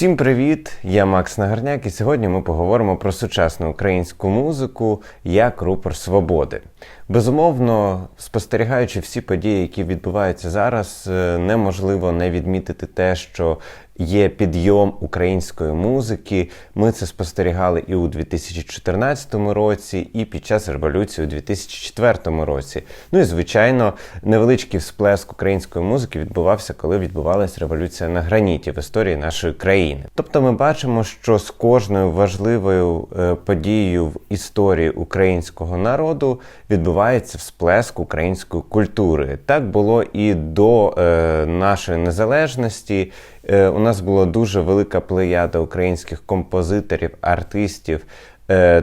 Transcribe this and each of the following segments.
Всім привіт! Я Макс Нагарняк, і сьогодні ми поговоримо про сучасну українську музику як рупор свободи. Безумовно, спостерігаючи всі події, які відбуваються зараз, е, неможливо не відмітити те, що є підйом української музики. Ми це спостерігали і у 2014 році, і під час революції у 2004 році. Ну і звичайно, невеличкий всплеск української музики відбувався, коли відбувалася революція на граніті в історії нашої країни. Тобто, ми бачимо, що з кожною важливою е, подією в історії українського народу відбувається всплеск української культури. Так було і до е, нашої незалежності. Е, у нас була дуже велика плеяда українських композиторів, артистів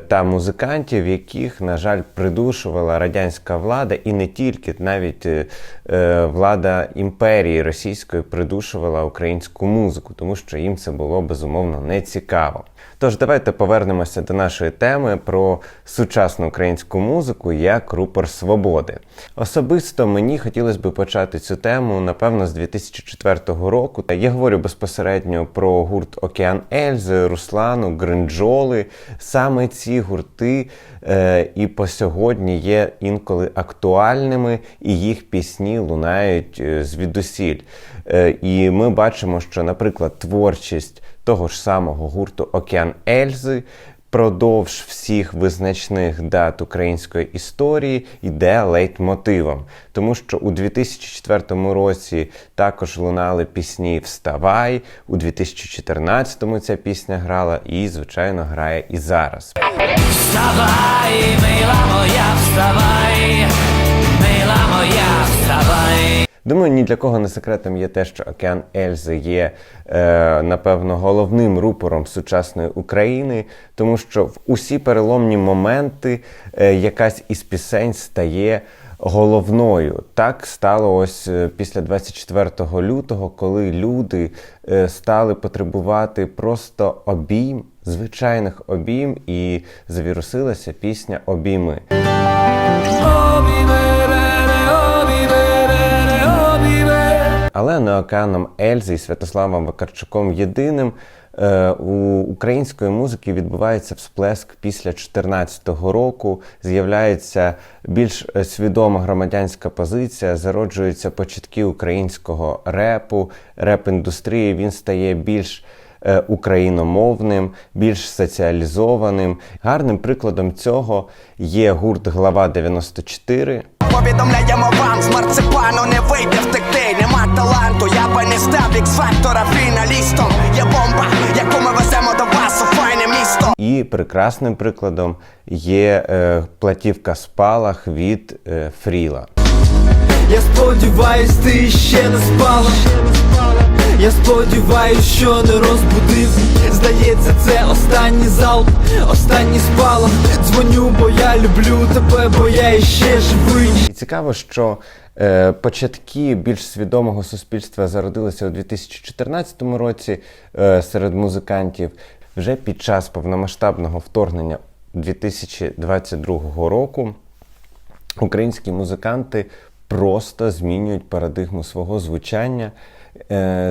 та музикантів, яких, на жаль, придушувала радянська влада, і не тільки навіть е, е, влада імперії російської придушувала українську музику, тому що їм це було безумовно не цікаво. Тож давайте повернемося до нашої теми про сучасну українську музику як рупор свободи. Особисто мені хотілося б почати цю тему, напевно, з 2004 року. Я говорю безпосередньо про гурт Океан Ельзи, Руслану, Гринджоли. Саме ці гурти е, і по сьогодні є інколи актуальними, і їх пісні лунають е, звідусіль. Е, і ми бачимо, що, наприклад, творчість того ж самого гурту Океан Ельзи. Продовж всіх визначних дат української історії йде лейтмотивом, тому що у 2004 році також лунали пісні Вставай, у 2014 ця пісня грала і, звичайно, грає і зараз. Вставай, Думаю, ні для кого не секретом є те, що Океан Ельзи є, е, напевно, головним рупором сучасної України, тому що в усі переломні моменти е, якась із пісень стає головною. Так стало ось е, після 24 лютого, коли люди е, стали потребувати просто обійм, звичайних обійм, і завірусилася пісня Обійми. Але не океаном Ельзи і Святославом Вакарчуком єдиним е, у української музики відбувається всплеск після 2014 року. З'являється більш е, свідома громадянська позиція, зароджуються початки українського репу, реп-індустрії. Він стає більш україномовним, більш соціалізованим. Гарним прикладом цього є гурт Глава 94. Повідомляємо вам з марципану не вийде втекти, нема таланту, я би не став ікс-фактора фіналістом. Є бомба, яку ми веземо до вас у файне місто. І прекрасним прикладом є е, платівка спалах від е, Фріла. Я сподіваюсь, ти ще не спала. Я сподіваюсь, що не розбудив. Здається, це останній залп, останній спалах. Дзвоню, бо я люблю тебе, бо я іще живий. І цікаво, що е, початки більш свідомого суспільства зародилися у 2014 році е, серед музикантів. Вже під час повномасштабного вторгнення 2022 року українські музиканти просто змінюють парадигму свого звучання,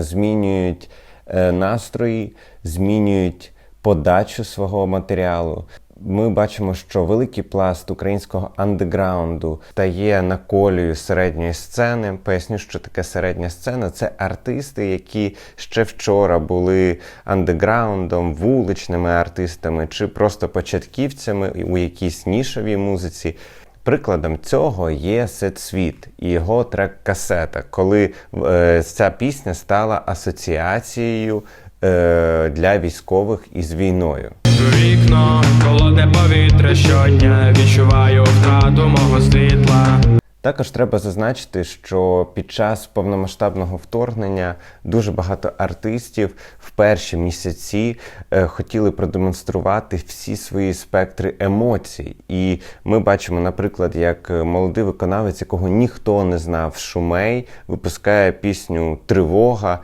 змінюють е, настрої, змінюють подачу свого матеріалу. Ми бачимо, що великий пласт українського андеграунду стає на колію середньої сцени. Поясню, що таке середня сцена. Це артисти, які ще вчора були андеграундом, вуличними артистами чи просто початківцями у якійсь нішовій музиці. Прикладом цього є Сет Світ і його трек-касета, коли е, ця пісня стала асоціацією е, для військових із війною. Вікно, холодне повітря щодня відчуваю втрату мого світла. Також треба зазначити, що під час повномасштабного вторгнення дуже багато артистів в перші місяці е, хотіли продемонструвати всі свої спектри емоцій. І ми бачимо, наприклад, як молодий виконавець, якого ніхто не знав, Шумей, випускає пісню Тривога.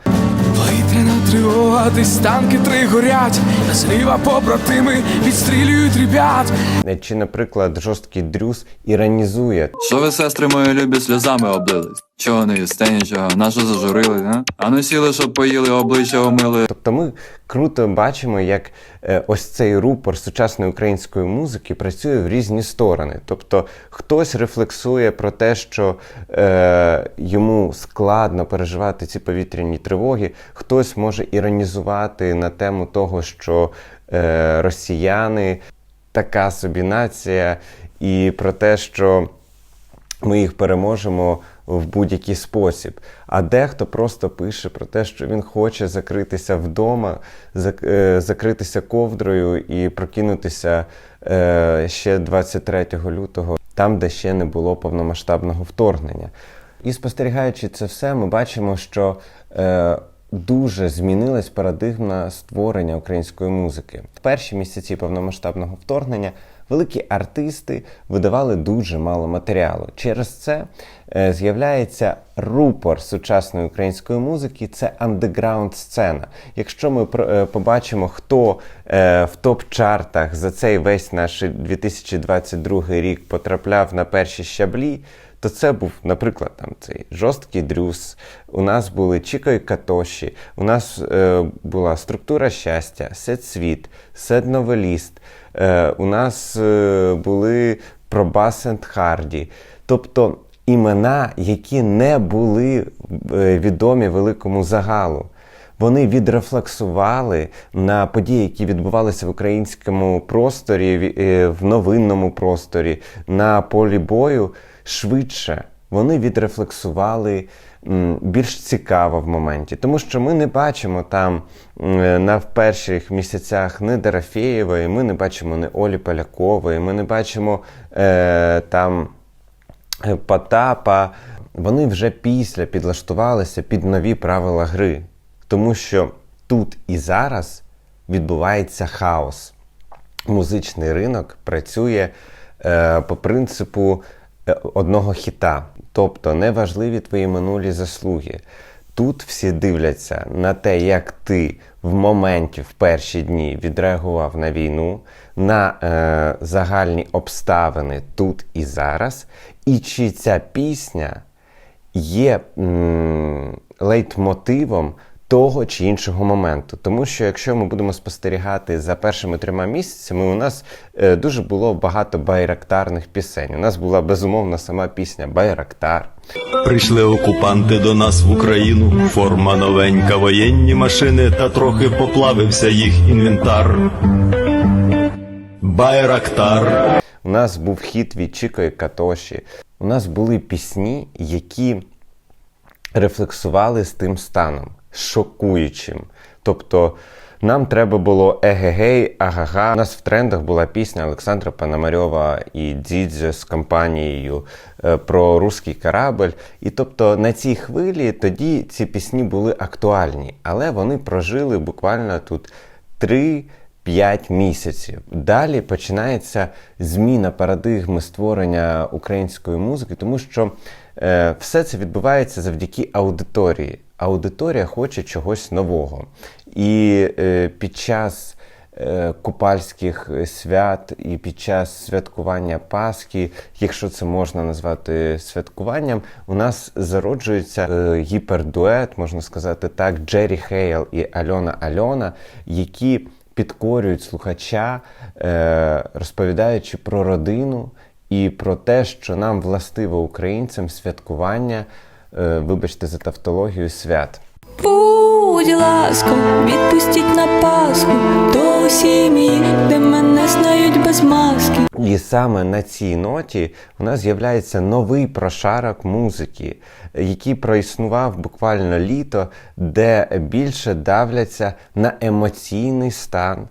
Повітряна тривога, десь танки три горять, зліва побратими відстрілюють ребят. Е, Чи, наприклад, жорсткий дрюс іронізує Що ви, сестри мої любі, сльозами облились? Чого не їсте нічого? Нащо зажурили, да? А ну сіли, щоб поїли, обличчя омили. Тобто ми круто бачимо, як е, ось цей рупор сучасної української музики працює в різні сторони. Тобто хтось рефлексує про те, що е, йому складно переживати ці повітряні тривоги, хтось може іронізувати на тему того, що е, росіяни така собі нація, і про те, що ми їх переможемо в будь-який спосіб. А дехто просто пише про те, що він хоче закритися вдома, е, закритися ковдрою і прокинутися е, ще 23 лютого, там, де ще не було повномасштабного вторгнення. І спостерігаючи це все, ми бачимо, що е, дуже змінилась парадигма створення української музики. В перші місяці повномасштабного вторгнення великі артисти видавали дуже мало матеріалу. Через це е, з'являється рупор сучасної української музики це андеграунд сцена. Якщо ми е, побачимо, хто е, в топ-чартах за цей весь наш 2022 рік потрапляв на перші щаблі, то це був, наприклад, там цей жорсткий дрюс. У нас були Чіко і Катоші, у нас е, була структура щастя, сет світ, сет новеліст. Е, у нас е, були Пробас енд Харді. Тобто імена, які не були е, відомі великому загалу. Вони відрефлексували на події, які відбувалися в українському просторі, в- новинному просторі, на полі бою швидше. Вони відрефлексували більш цікаво в моменті, тому що ми не бачимо там на перших місяцях ні Дорофєєвої, ми не бачимо ні Олі Полякової, ми не бачимо е, там. Е, Потапа, вони вже після підлаштувалися під нові правила гри, тому що тут і зараз відбувається хаос. Музичний ринок працює е, по принципу е, одного хіта, тобто неважливі твої минулі заслуги. Тут всі дивляться на те, як ти в моменті в перші дні відреагував на війну, на е, загальні обставини тут і зараз, і чи ця пісня є м, лейтмотивом того чи іншого моменту. Тому що якщо ми будемо спостерігати за першими трьома місяцями, у нас е, дуже було багато байрактарних пісень. У нас була безумовно сама пісня Байрактар. Прийшли окупанти до нас в Україну, форма новенька, воєнні машини, та трохи поплавився їх інвентар. Байрактар. У нас був хіт від Чіко і Катоші. У нас були пісні, які рефлексували з тим станом, шокуючим. Тобто нам треба було егегей, агага. У нас в трендах була пісня Олександра Пономарьова і Дзідзьо з компанією е, про руський корабль. І тобто на цій хвилі тоді ці пісні були актуальні, але вони прожили буквально тут три. 5 місяців. Далі починається зміна парадигми створення української музики, тому що е, все це відбувається завдяки аудиторії. Аудиторія хоче чогось нового. І е, під час е, купальських свят і під час святкування Пасхи, якщо це можна назвати святкуванням, у нас зароджується е, гіпердует, можна сказати так, Джері Хейл і Альона Альона, які підкорюють слухача, розповідаючи про родину і про те, що нам властиво українцям святкування, вибачте за тавтологію, свят. Будь ласком, відпустіть на Пасху до сім'ї, де мене знають без маски. І саме на цій ноті у нас з'являється новий прошарок музики, який проіснував буквально літо, де більше давляться на емоційний стан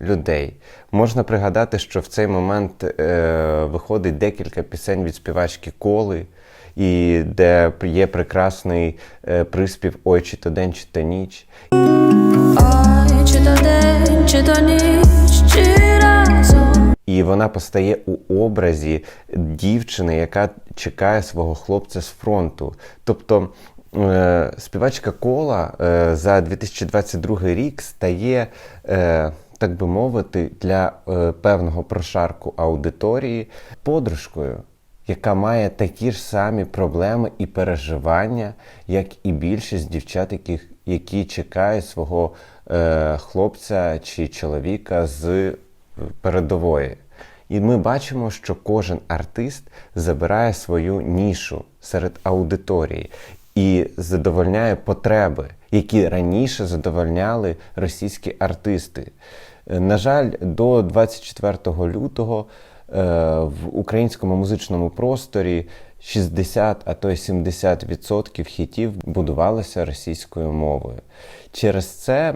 людей. Можна пригадати, що в цей момент е, виходить декілька пісень від співачки Коли, і де є прекрасний е, приспів Ой, чи то день, чи то ніч. Ой, чи то день, чи то ніч, чи разом. І вона постає у образі дівчини, яка чекає свого хлопця з фронту. Тобто е, співачка Кола е, за 2022 рік стає, е, так би мовити, для е, певного прошарку аудиторії подружкою. Яка має такі ж самі проблеми і переживання, як і більшість дівчат, яких, які чекають свого е, хлопця чи чоловіка з е, передової. І ми бачимо, що кожен артист забирає свою нішу серед аудиторії і задовольняє потреби, які раніше задовольняли російські артисти. Е, На жаль, до 24 лютого в українському музичному просторі 60, а то й 70% хітів будувалося російською мовою. Через це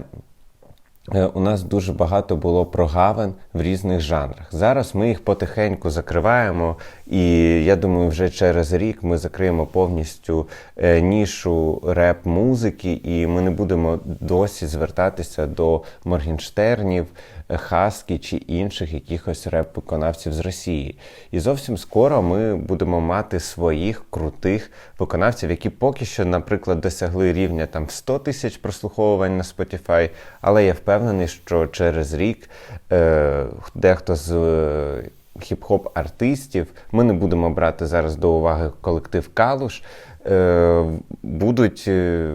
Е, у нас дуже багато було прогавин в різних жанрах. Зараз ми їх потихеньку закриваємо, і я думаю, вже через рік ми закриємо повністю е, нішу реп-музики, і ми не будемо досі звертатися до Моргенштернів, е, Хаскі чи інших якихось реп-виконавців з Росії. І зовсім скоро ми будемо мати своїх крутих виконавців, які поки що, наприклад, досягли рівня там 100 тисяч прослуховувань на Spotify, але я впевнений, що через рік е, дехто з е, хіп-хоп артистів, ми не будемо брати зараз до уваги колектив Калуш, е, будуть е,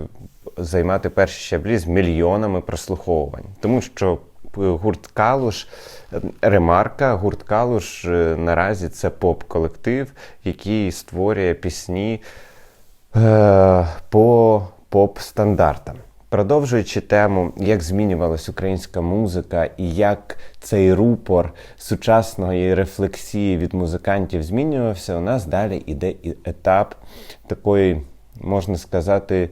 займати перші щаблі з мільйонами прослуховувань. Тому що гурт Калуш, е, ремарка, гурт Калуш е, наразі це поп-колектив, який створює пісні е, по поп-стандартам. Продовжуючи тему, як змінювалась українська музика і як цей рупор сучасної рефлексії від музикантів змінювався, у нас далі іде етап такої, можна сказати,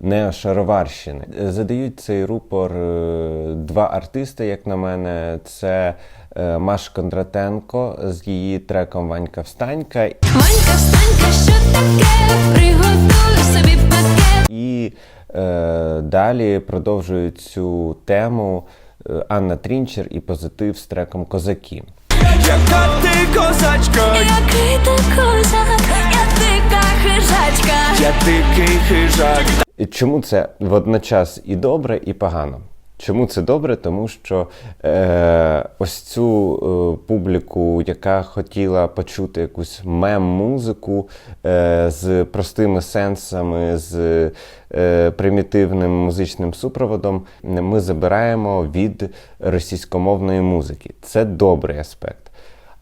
неошароварщини. Задають цей рупор е, два артисти, як на мене, це е, Маш Кондратенко з її треком Ванька Встанька Ванька, встанька, що таке? Приготуй собі пакет. І е, далі продовжують цю тему е, Анна Трінчер і позитив з треком Козаки. Яка ти козачка, Який ти козак, я дика хижачка. я дикий хижак. І Чому це водночас і добре, і погано? Чому це добре? Тому що е, ось цю е, публіку, яка хотіла почути якусь мем-музику е, з простими сенсами, з е, примітивним музичним супроводом, ми забираємо від російськомовної музики. Це добрий аспект.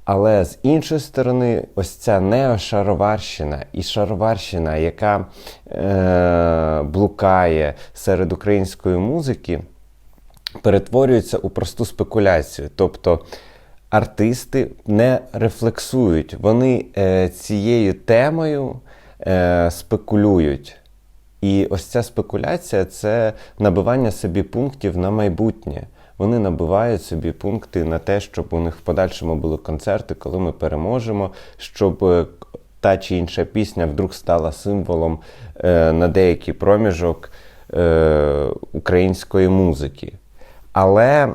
Але з іншої сторони, ось ця неошароварщина і шароварщина, яка е, блукає серед української музики, перетворюється у просту спекуляцію. Тобто артисти не рефлексують, вони е, цією темою е, спекулюють. І ось ця спекуляція це набивання собі пунктів на майбутнє. Вони набивають собі пункти на те, щоб у них в подальшому були концерти, коли ми переможемо, щоб е, та чи інша пісня вдруг стала символом е, на деякий проміжок е, української музики. Але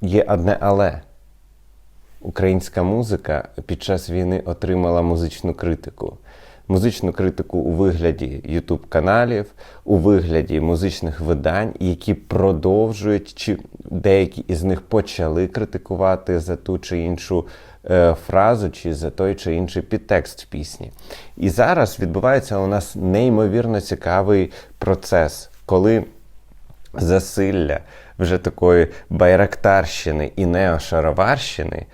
є одне але. Українська музика під час війни отримала музичну критику. Музичну критику у вигляді Ютуб каналів, у вигляді музичних видань, які продовжують, чи деякі із них почали критикувати за ту чи іншу е, фразу, чи за той чи інший підтекст в пісні. І зараз відбувається у нас неймовірно цікавий процес, коли засилля вже такої байрактарщини і неошароварщини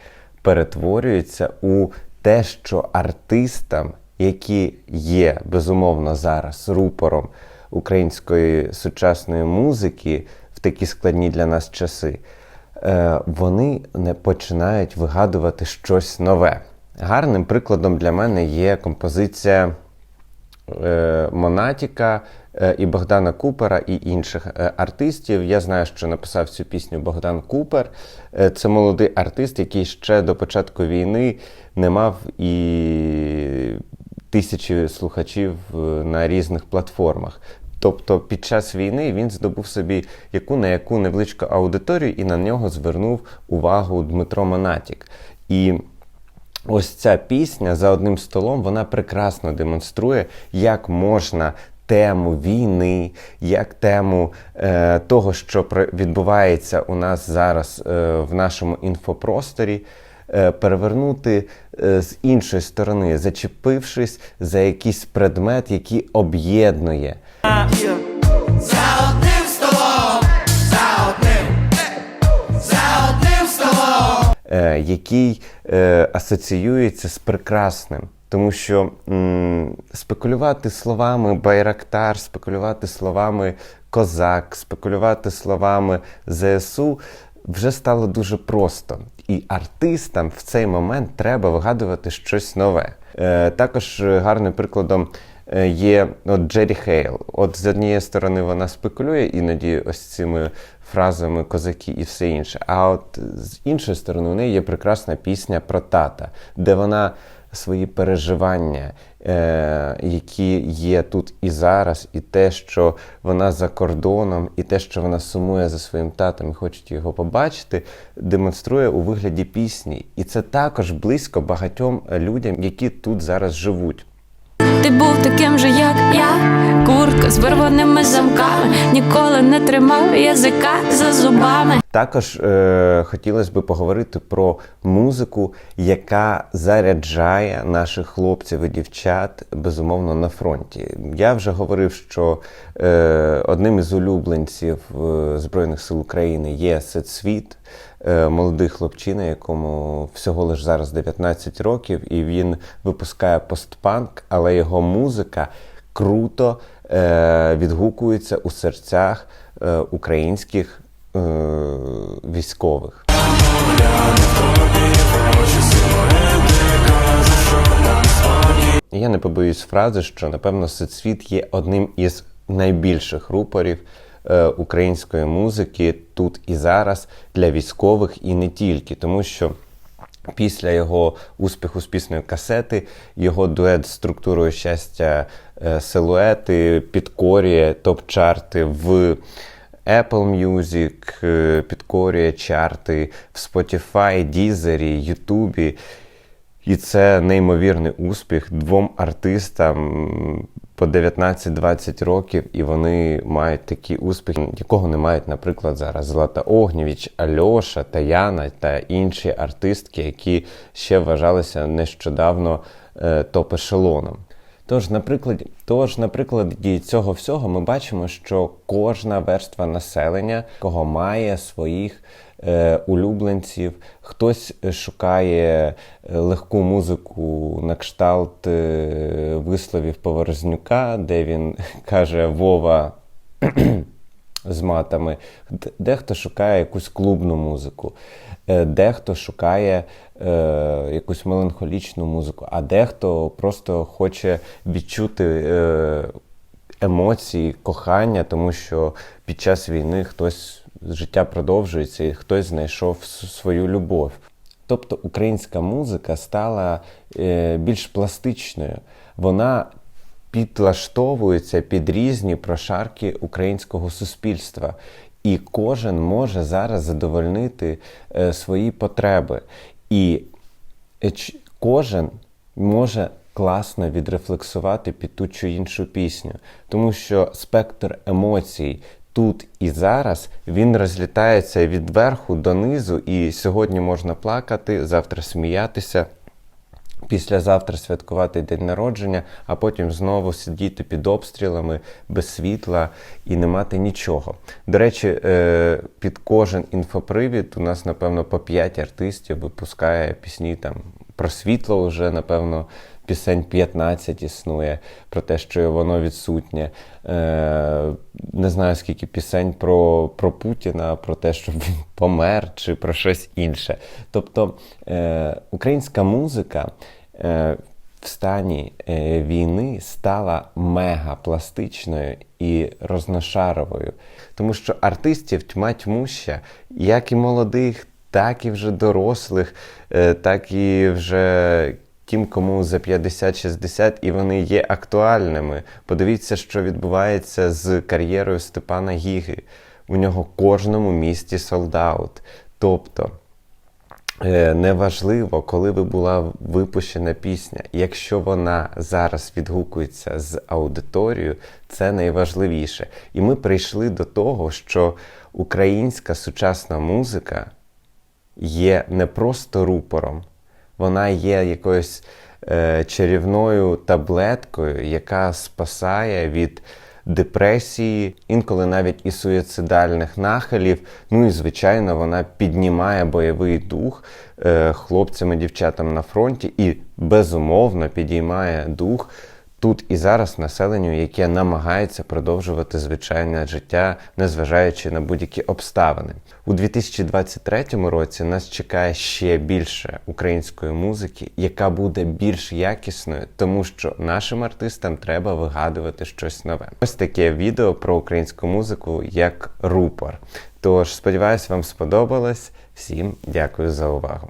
перетворюється у те, що артистам, які є безумовно зараз рупором української сучасної музики в такі складні для нас часи, е, вони не починають вигадувати щось нове. Гарним прикладом для мене є композиція е, Монатіка е, і Богдана Купера і інших артистів. Я знаю, що написав цю пісню Богдан Купер. Це молодий артист, який ще до початку війни не мав і тисячі слухачів на різних платформах. Тобто під час війни він здобув собі яку на яку невеличку аудиторію, і на нього звернув увагу Дмитро Монатік. І ось ця пісня за одним столом вона прекрасно демонструє, як можна тему війни, як тему е, того, що відбувається у нас зараз е, в нашому інфопросторі, е, перевернути е, з іншої сторони, зачепившись за якийсь предмет, який об'єднує. За одним столом, за одним, за який е, асоціюється з прекрасним. Тому що м, спекулювати словами байрактар, спекулювати словами козак, спекулювати словами ЗСУ вже стало дуже просто. І артистам в цей момент треба вигадувати щось нове. Е, також гарним прикладом є от Джері Хейл. От з однієї сторони вона спекулює іноді ось цими фразами козаки і все інше. А от з іншої сторони, у неї є прекрасна пісня про тата, де вона свої переживання, е, які є тут і зараз, і те, що вона за кордоном, і те, що вона сумує за своїм татом і хоче його побачити, демонструє у вигляді пісні. І це також близько багатьом людям, які тут зараз живуть. Ти був таким же, як я, куртка з вирваними замками, ніколи не тримав язика за зубами. Також е, хотілося б поговорити про музику, яка заряджає наших хлопців і дівчат безумовно на фронті. Я вже говорив, що е, одним із улюбленців е, Збройних сил України є Сецвіт, е, молодий хлопчина, якому всього лиш зараз 19 років, і він випускає постпанк, але його музика круто е, відгукується у серцях е, українських е, військових. Я не побоюсь фрази, що напевно Сецвіт є одним із найбільших рупорів е, української музики тут і зараз для військових і не тільки, тому що. Після його успіху з піснею касети, його дует з структурою щастя е, силуети підкорює топ-чарти в Apple Music, е, підкорює чарти в Spotify, Deezer, YouTube. І це неймовірний успіх двом артистам по 19-20 років, і вони мають такі успіхи, якого не мають, наприклад, зараз Злата Огнєвіч, Альоша, Таяна та інші артистки, які ще вважалися нещодавно е, топ-ешелоном. Тож, наприклад, тож, наприклад, цього всього ми бачимо, що кожна верства населення кого має своїх е, улюбленців, хтось шукає е, легку музику на кшталт е, висловів Поворознюка, де він каже Вова з матами. Дехто шукає якусь клубну музику, е, дехто шукає е, якусь меланхолічну музику, а дехто просто хоче відчути е, емоції, кохання, тому що під час війни хтось життя продовжується і хтось знайшов свою любов. Тобто українська музика стала е, більш пластичною. Вона підлаштовується під різні прошарки українського суспільства. І кожен може зараз задовольнити е, свої потреби. І е, кожен може класно відрефлексувати під ту чи іншу пісню, тому що спектр емоцій тут і зараз він розлітається від верху до низу, і сьогодні можна плакати, завтра сміятися. Післязавтра святкувати день народження, а потім знову сидіти під обстрілами без світла і не мати нічого. До речі, е, під кожен інфопривід у нас, напевно, по 5 артистів випускає пісні там про світло вже, напевно, пісень 15 існує, про те, що воно відсутнє. Е, не знаю, скільки пісень про, про Путіна, про те, щоб він помер, чи про щось інше. Тобто е, українська музика е, в стані е, війни стала мегапластичною і розношаровою. Тому що артистів тьма тьмуща, як і молодих, так і вже дорослих, е, так і вже тим, кому за 50-60, і вони є актуальними. Подивіться, що відбувається з кар'єрою Степана Гіги. У нього кожному місті солдаут. Тобто. Е, Неважливо, коли би була випущена пісня. Якщо вона зараз відгукується з аудиторією, це найважливіше. І ми прийшли до того, що українська сучасна музика є не просто рупором, вона є якоюсь е, чарівною таблеткою, яка спасає від депресії, інколи навіть і суїцидальних нахилів. Ну і звичайно, вона піднімає бойовий дух е, хлопцям і дівчатам на фронті і безумовно підіймає дух тут і зараз населенню, яке намагається продовжувати звичайне життя, незважаючи на будь-які обставини. У 2023 році нас чекає ще більше української музики, яка буде більш якісною, тому що нашим артистам треба вигадувати щось нове. Ось таке відео про українську музику як рупор. Тож сподіваюсь, вам сподобалось. Всім дякую за увагу.